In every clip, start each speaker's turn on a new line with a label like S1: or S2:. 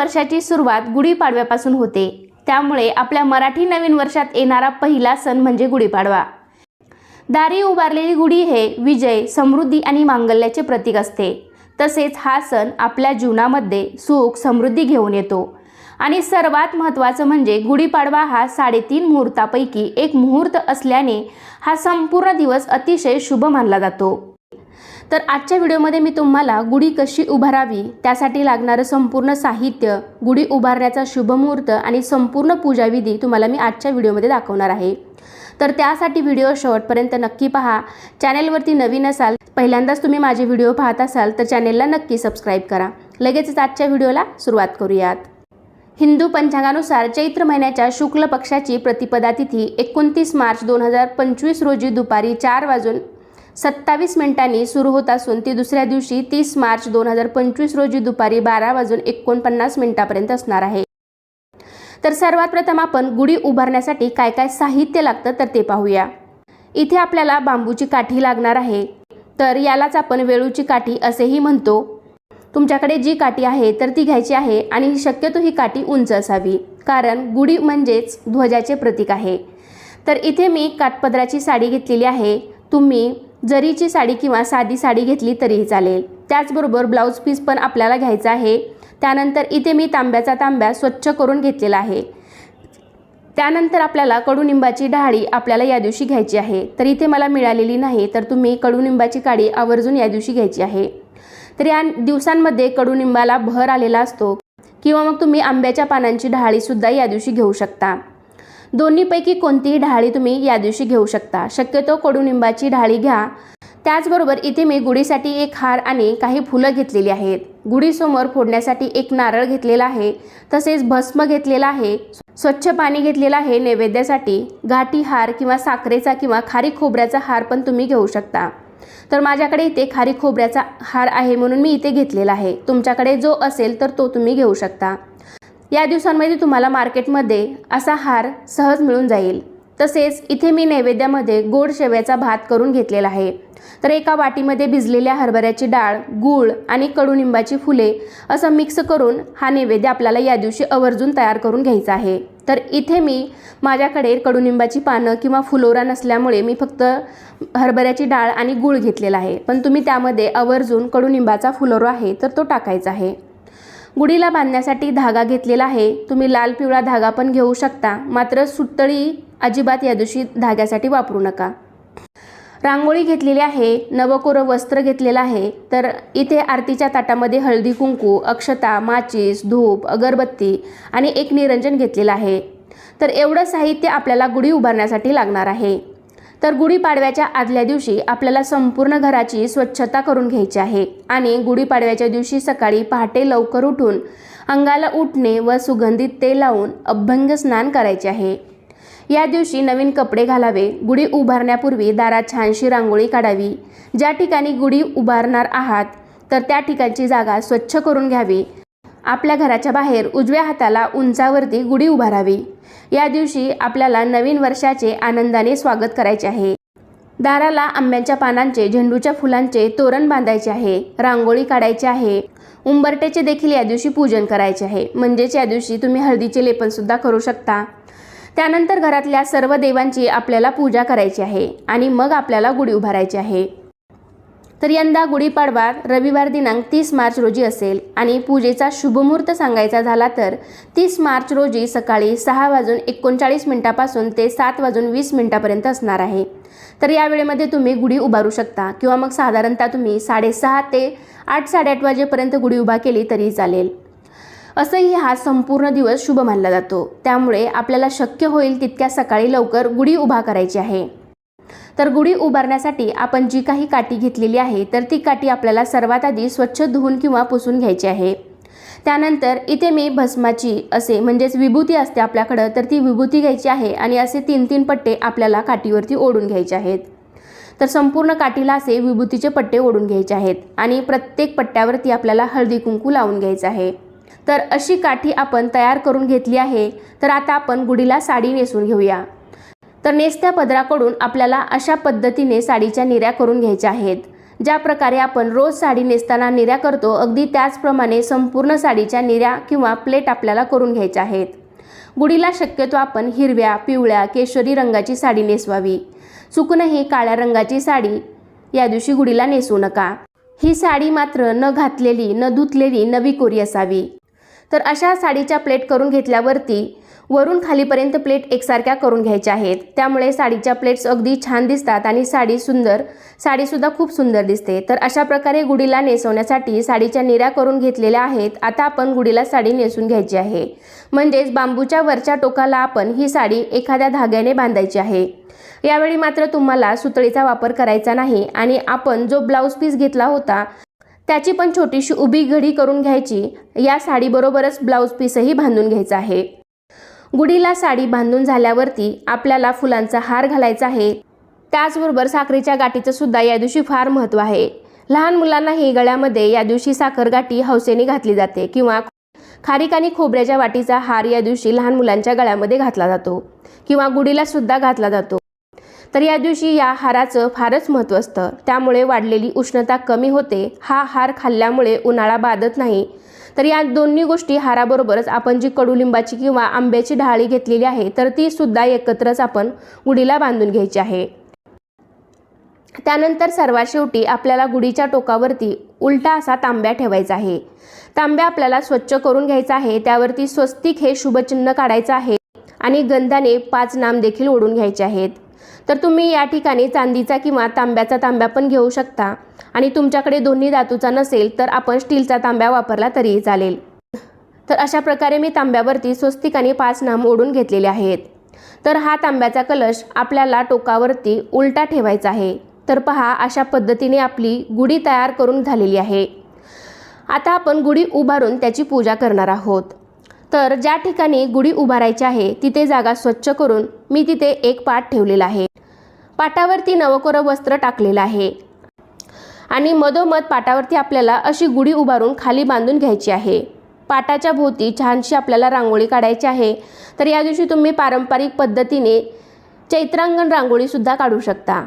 S1: वर्षाची सुरुवात गुढीपाडव्यापासून होते. त्यामुळे आपल्या मराठी नवीन वर्षात येणारा पहिला सण म्हणजे गुढीपाडवा. दारी उभारलेली गुढी हे विजय समृद्धी आणि मांगल्याचे प्रतीक असते. तसेच हा सण आपल्या जीवनामध्ये सुख समृद्धी घेऊन येतो. आणि सर्वात महत्त्वाचं म्हणजे गुढीपाडवा हा साडेतीन मुहूर्तापैकी एक मुहूर्त असल्याने हा संपूर्ण दिवस अतिशय शुभ मानला जातो. तर आजच्या व्हिडिओमध्ये मी तुम्हाला गुढी कशी उभारावी त्यासाठी लागणारं संपूर्ण साहित्य गुढी उभारण्याचा शुभमुहूर्त आणि संपूर्ण पूजाविधी तुम्हाला मी आजच्या व्हिडिओमध्ये दाखवणार आहे. तर त्यासाठी व्हिडिओ शेवटपर्यंत नक्की पहा. चॅनेलवरती नवीन असाल पहिल्यांदाच तुम्ही माझे व्हिडिओ पाहत असाल तर चॅनेलला नक्की सबस्क्राईब करा. लगेचच आजच्या व्हिडिओला सुरुवात करूयात. हिंदू पंचांगानुसार चैत्र महिन्याच्या शुक्ल पक्षाची प्रतिपदा तिथी एकोणतीस मार्च दोन हजार पंचवीस रोजी दुपारी चार वाजून सत्तावीस मिनिटांनी सुरू होत असून ती दुसऱ्या दिवशी तीस मार्च दोन हजार पंचवीस रोजी दुपारी बारा वाजून एकोणपन्नास मिनिटापर्यंत असणार आहे. तर सर्वात प्रथम आपण गुढी उभारण्यासाठी काय काय साहित्य लागतं तर ते पाहूया. इथे आपल्याला बांबूची काठी लागणार आहे. तर यालाच आपण वेळूची काठी असेही म्हणतो. तुमच्याकडे जी काठी आहे तर ती घ्यायची आहे आणि शक्यतो ही काठी उंच असावी. कारण गुढी म्हणजेच ध्वजाचे प्रतीक आहे. तर इथे मी काठपदराची साडी घेतलेली आहे. तुम्ही जरीची साडी किंवा साधी साडी घेतली तरीही चालेल. त्याचबरोबर ब्लाऊज पीस पण आपल्याला घ्यायचा आहे. त्यानंतर इथे मी तांब्याचा तांब्या स्वच्छ करून घेतलेला आहे. त्यानंतर आपल्याला कडुनिंबाची डहाळी आपल्याला या दिवशी घ्यायची आहे. तर इथे मला मिळालेली नाही तर तुम्ही कडुनिंबाची काडी आवर्जून या दिवशी घ्यायची आहे. तर या दिवसांमध्ये कडुनिंबाला भर आलेला असतो किंवा मग तुम्ही आंब्याच्या पानांची ढाळीसुद्धा या दिवशी घेऊ शकता. दोन्हीपैकी कोणतीही ढाळी तुम्ही या दिवशी घेऊ शकता. शक्यतो कडुनिंबाची ढाळी घ्या. त्याचबरोबर इथे मी गुढीसाठी एक हार आणि काही फुलं घेतलेली आहेत. गुढीसमोर फोडण्यासाठी एक नारळ घेतलेला आहे. तसेच भस्म घेतलेला आहे. स्वच्छ पाणी घेतलेलं आहे नैवेद्यासाठी. गाठी हार किंवा साखरेचा किंवा खारी खोबऱ्याचा हार पण तुम्ही घेऊ शकता. तर माझ्याकडे इथे खारी खोबऱ्याचा हार आहे म्हणून मी इथे घेतलेला आहे. तुमच्याकडे जो असेल तर तो तुम्ही घेऊ शकता. या दिवसांमध्ये तुम्हाला मार्केटमध्ये असा हार सहज मिळून जाईल. तसेच इथे मी नैवेद्यामध्ये गोड शेव्याचा भात करून घेतलेला आहे. तर एका वाटीमध्ये भिजलेल्या हरभऱ्याची डाळ गूळ आणि कडुनिंबाची फुले असं मिक्स करून हा नैवेद्य आपल्याला या दिवशी आवर्जून तयार करून घ्यायचा आहे. तर इथे मी माझ्याकडे कडुनिंबाची पानं किंवा फुलोरा नसल्यामुळे मी फक्त हरभऱ्याची डाळ आणि गूळ घेतलेला आहे. पण तुम्ही त्यामध्ये आवर्जून कडुनिंबाचा फुलोरा आहे तर तो टाकायचा आहे. गुढीला बांधण्यासाठी धागा घेतलेला आहे. तुम्ही लाल पिवळा धागा पण घेऊ शकता. मात्र सुतळी अजिबात या दिवशी धाग्यासाठी वापरू नका. रांगोळी घेतलेली आहे. नवकोरं वस्त्र घेतलेलं आहे. तर इथे आरतीच्या ताटामध्ये हळदी कुंकू अक्षता माचीस धूप अगरबत्ती आणि एक निरंजन घेतलेलं आहे. तर एवढं साहित्य आपल्याला गुढी उभारण्यासाठी लागणार आहे. तर गुढीपाडव्याच्या आदल्या दिवशी आपल्याला संपूर्ण घराची स्वच्छता करून घ्यायची आहे. आणि गुढीपाडव्याच्या दिवशी सकाळी पहाटे लवकर उठून अंगाला उठणे व सुगंधित तेल लावून अभ्यंग स्नान करायचे आहे. या दिवशी नवीन कपडे घालावे गुढी उभारण्यापूर्वी दारात छानशी रांगोळी काढावी. ज्या ठिकाणी गुढी उभारणार आहात तर त्या ठिकाणची जागा स्वच्छ करून घ्यावी. आपल्या घराच्या बाहेर उजव्या हाताला उंचावरती गुढी उभारावी. या दिवशी आपल्याला नवीन वर्षाचे आनंदाने स्वागत करायचे आहे. दाराला आंब्याच्या पानांचे झेंडूच्या फुलांचे तोरण बांधायचे आहे रांगोळी काढायची आहे. उंबरटेचे देखील या दिवशी पूजन करायचे आहे. म्हणजेच या दिवशी तुम्ही हळदीचे लेपनसुद्धा करू शकता. त्यानंतर घरातल्या सर्व देवांची आपल्याला पूजा करायची आहे आणि मग आपल्याला गुढी उभारायची आहे. तर यंदा गुढीपाडवा रविवार दिनांक तीस मार्च रोजी असेल आणि पूजेचा शुभमुहूर्त सांगायचा झाला तर तीस मार्च रोजी सकाळी सहा वाजून एकोणचाळीस मिनिटापासून ते सात वाजून वीस मिनिटापर्यंत असणार आहे. तर या वेळेमध्ये तुम्ही गुढी उभारू शकता किंवा मग साधारणतः तुम्ही साडेसहा ते आठ साडेआठ वाजेपर्यंत गुढी उभा केली तरीही चालेल. असंही हा संपूर्ण दिवस शुभ मानला जातो. त्यामुळे आपल्याला शक्य होईल तितक्या सकाळी लवकर गुढी उभा करायची आहे. तर गुढी उभारण्यासाठी आपण जी काही काठी घेतलेली आहे तर ती काठी आपल्याला सर्वात आधी स्वच्छ धुवून किंवा पुसून घ्यायची आहे. त्यानंतर इथे मी भस्माची असे म्हणजेच विभूती असते आपल्याकडं तर ती विभूती घ्यायची आहे आणि असे तीन तीन पट्टे आपल्याला काठीवरती ओढून घ्यायचे आहेत. तर संपूर्ण काठीला असे विभूतीचे पट्टे ओढून घ्यायचे आहेत आणि प्रत्येक पट्ट्यावरती आपल्याला हळदी कुंकू लावून घ्यायचं आहे. तर अशी काठी आपण तयार करून घेतली आहे तर आता आपण गुढीला साडी नेसून घेऊया. तर नेसत्या पदराकडून आपल्याला अशा पद्धतीने साडीच्या निऱ्या करून घ्यायच्या आहेत. ज्या प्रकारे आपण रोज साडी नेसताना निर्या करतो अगदी त्याचप्रमाणे संपूर्ण साडीच्या निर्या किंवा प्लेट आपल्याला करून घ्यायच्या आहेत. गुढीला शक्यतो आपण हिरव्या पिवळ्या केशरी रंगाची साडी नेसवावी. चुकूनही काळ्या रंगाची साडी या दिवशी गुढीला नेसू नका. ही साडी मात्र न घातलेली न धुतलेली नवी कोरी असावी. तर अशा साडीच्या प्लेट करून घेतल्यावरती वरून खालीपर्यंत प्लेट एकसारख्या करून घ्यायच्या आहेत. त्यामुळे साडीच्या प्लेट्स अगदी छान दिसतात आणि साडी सुंदर साडीसुद्धा खूप सुंदर दिसते. तर अशा प्रकारे गुढीला नेसवण्यासाठी साडीच्या निऱ्या करून घेतलेल्या आहेत. आता आपण गुढीला साडी नेसून घ्यायची आहे. म्हणजेच बांबूच्या वरच्या टोकाला आपण ही साडी एखाद्या धाग्याने बांधायची आहे. यावेळी मात्र तुम्हाला सुतळीचा वापर करायचा नाही आणि आपण जो ब्लाऊज पीस घेतला होता त्याची पण छोटीशी उभी घडी करून घ्यायची. या साडीबरोबरच ब्लाऊज पीसही बांधून घ्यायचा आहे. गुढीला साडी बांधून झाल्यावरती आपल्याला फुलांचा हार घालायचा आहे. त्याचबरोबर साखरेच्या गाठीचं सुद्धा या दिवशी फार महत्त्व आहे. लहान मुलांनाही गळ्यामध्ये या दिवशी साखर गाठी हौसेने घातली जाते किंवा खारीक आणि खोबऱ्याच्या वाटीचा हार या दिवशी लहान मुलांच्या गळ्यामध्ये घातला जातो किंवा गुढीला सुद्धा घातला जातो. तर या दिवशी या हाराचं फारच महत्त्व असतं. त्यामुळे वाढलेली उष्णता कमी होते. हा हार खाल्ल्यामुळे उन्हाळा बाधत नाही. तर या दोन्ही गोष्टी हाराबरोबरच आपण जी कडुलिंबाची किंवा आंब्याची ढाळी घेतलेली आहे तर ती सुद्धा एकत्रच आपण गुढीला बांधून घ्यायची आहे. त्यानंतर सर्वात शेवटी आपल्याला गुढीच्या टोकावरती उलटा असा तांब्या ठेवायचा आहे. तांब्या आपल्याला स्वच्छ करून घ्यायचा आहे. त्यावरती स्वस्तिक हे शुभचिन्ह काढायचं आहे आणि गंधाने पाच नाम देखील ओढून घ्यायचे आहेत. तर तुम्ही या ठिकाणी चांदीचा किंवा तांब्याचा तांब्या पण घेऊ शकता. आणि तुमच्याकडे दोन्ही धातूचा नसेल तर आपण स्टीलचा तांब्या वापरला तरीही चालेल. तर अशा प्रकारे मी तांब्यावरती स्वस्तिक आणि पाच नाम ओढून घेतलेले आहेत. तर हा तांब्याचा कलश आपल्याला टोकावरती उलटा ठेवायचा आहे. तर पहा अशा पद्धतीने आपली गुढी तयार करून झालेली आहे. आता आपण गुढी उभारून त्याची पूजा करणार आहोत. तर ज्या ठिकाणी गुढी उभारायची आहे तिथे जागा स्वच्छ करून मी तिथे एक पाट ठेवलेला आहे. पाटावरती नवकोरं वस्त्र टाकलेलं आहे. आणि मधोमध पाटावरती आपल्याला अशी गुढी उभारून खाली बांधून घ्यायची आहे. पाटाच्या भोवती छानशी आपल्याला रांगोळी काढायची आहे. तर या दिवशी तुम्ही पारंपरिक पद्धतीने चैत्रांगण रांगोळीसुद्धा काढू शकता.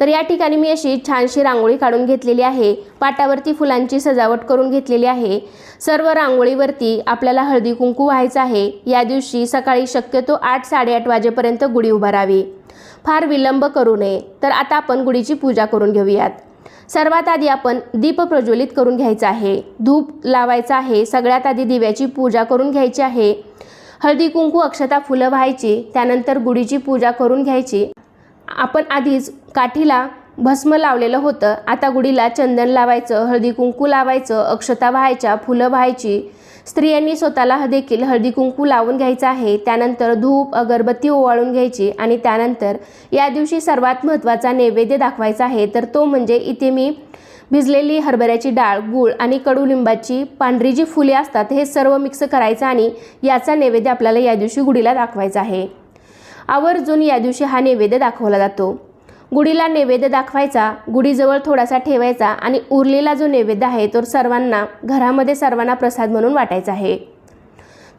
S1: तर या ठिकाणी मी अशी छानशी रांगोळी काढून घेतलेली आहे. पाटावरती फुलांची सजावट करून घेतलेली आहे. सर्व रांगोळीवरती आपल्याला हळदी कुंकू व्हायचं आहे. या दिवशी सकाळी शक्यतो आठ साडेआठ वाजेपर्यंत गुढी उभारावी. फार विलंब करू नये. तर आता आपण गुढीची पूजा करून घेऊयात. सर्वात आधी आपण दीप प्रज्वलित करून घ्यायचा आहे. धूप लावायचा आहे. सगळ्यात आधी दिव्याची पूजा करून घ्यायची आहे. हळदी कुंकू अक्षता फुलं व्हायची. त्यानंतर गुढीची पूजा करून घ्यायची. आपण आधीच काठीला भस्म लावलेलं होतं. आता गुढीला चंदन लावायचं हळदी कुंकू लावायचं अक्षता व्हायच्या फुलं व्हायची. स्त्रियांनी स्वतःला देखील हळदी कुंकू लावून घ्यायचं आहे. त्यानंतर धूप अगरबत्ती ओवाळून घ्यायची आणि त्यानंतर या दिवशी सर्वात महत्त्वाचा नैवेद्य दाखवायचा आहे. तर तो म्हणजे इथे मी भिजलेली हरभऱ्याची डाळ गूळ आणि कडुलिंबाची पांढरी जी फुले असतात हे सर्व मिक्स करायचं आणि याचा नैवेद्य आपल्याला या दिवशी गुढीला दाखवायचा आहे. आवर्जून या दिवशी हा नैवेद्य दाखवला जातो. गुढीला नैवेद्य दाखवायचा गुढीजवळ थोडासा ठेवायचा आणि उरलेला जो नैवेद्य आहे तो सर्वांना घरामध्ये सर्वांना प्रसाद म्हणून वाटायचा आहे.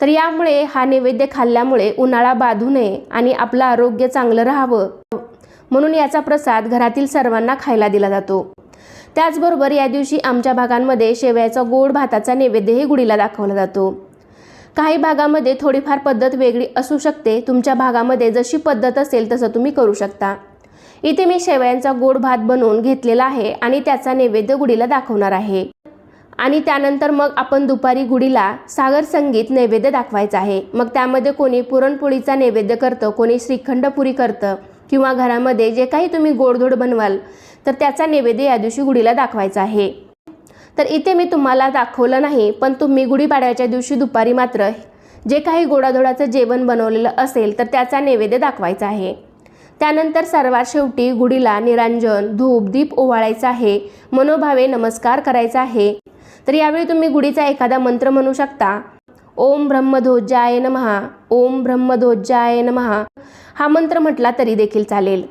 S1: तर यामुळे हा नैवेद्य खाल्ल्यामुळे उन्हाळा बाधू नये आणि आपलं आरोग्य चांगलं राहावं म्हणून याचा प्रसाद घरातील सर्वांना खायला दिला जातो. त्याचबरोबर या दिवशी आमच्या भागांमध्ये शेवयाचा गोड भाताचा नैवेद्यही गुढीला दाखवला जातो. काही भागामध्ये थोडीफार पद्धत वेगळी असू शकते. तुमच्या भागामध्ये जशी पद्धत असेल तसं तुम्ही करू शकता. इथे मी शेवयांचा गोड भात बनवून घेतलेला आहे आणि त्याचा नैवेद्य गुढीला दाखवणार आहे. आणि त्यानंतर मग आपण दुपारी गुढीला सागर संगीत नैवेद्य दाखवायचं आहे. मग त्यामध्ये कोणी पुरणपोळीचा नैवेद्य करतं कोणी श्रीखंडपुरी करतं किंवा घरामध्ये जे काही तुम्ही गोडधोड बनवाल तर त्याचा नैवेद्य या दिवशी गुढीला दाखवायचा आहे. तर इथे मी तुम्हाला दाखवलं नाही पण तुम्ही गुढीपाडव्याच्या दिवशी दुपारी मात्र जे काही गोडाधोडाचं जेवण बनवलेलं असेल तर त्याचा नैवेद्य दाखवायचा आहे. त्यानंतर सर्वात शेवटी गुढीला निरांजन धूप दीप ओवाळायचा आहे मनोभावे नमस्कार करायचा आहे. तर यावेळी तुम्ही गुढीचा एखादा मंत्र म्हणू शकता. ओम ब्रह्मध्वजाय नमहा ओम ब्रह्मध्वजाय नमहा. हा मंत्र म्हटला तरी देखील चालेल.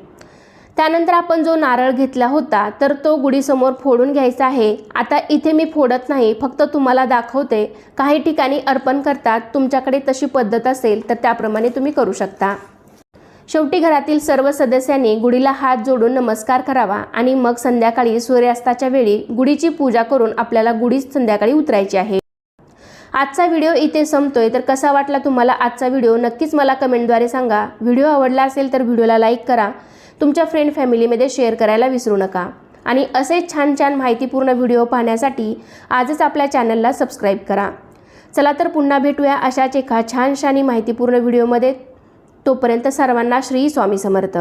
S1: त्यानंतर आपण जो नारळ घेतला होता तर तो गुढीसमोर फोडून घ्यायचा आहे. आता इथे मी फोडत नाही फक्त तुम्हाला दाखवते. काही ठिकाणी अर्पण करतात तुमच्याकडे तशी पद्धत असेल तर त्याप्रमाणे तुम्ही करू शकता. शेवटी घरातील सर्व सदस्यांनी गुढीला हात जोडून नमस्कार करावा आणि मग संध्याकाळी सूर्यास्ताच्या वेळी गुढीची पूजा करून आपल्याला गुढी संध्याकाळी उतरायची आहे. आजचा व्हिडिओ इथे संपतोय. तर कसा वाटला तुम्हाला आजचा व्हिडिओ? नक्कीच मला कमेंटद्वारे सांगा. व्हिडिओ आवडला असेल तर व्हिडिओला लाईक करा. तुमच्या फ्रेंड फॅमिलीमध्ये शेअर करायला विसरू नका. आणि असे छान छान माहितीपूर्ण व्हिडिओ पाहण्यासाठी आजच आपल्या चॅनलला सबस्क्राईब करा. चला तर पुन्हा भेटूया अशाच एका छानशानी माहितीपूर्ण व्हिडिओमध्ये तोपर्यंत सर्वांना श्री स्वामी समर्थ.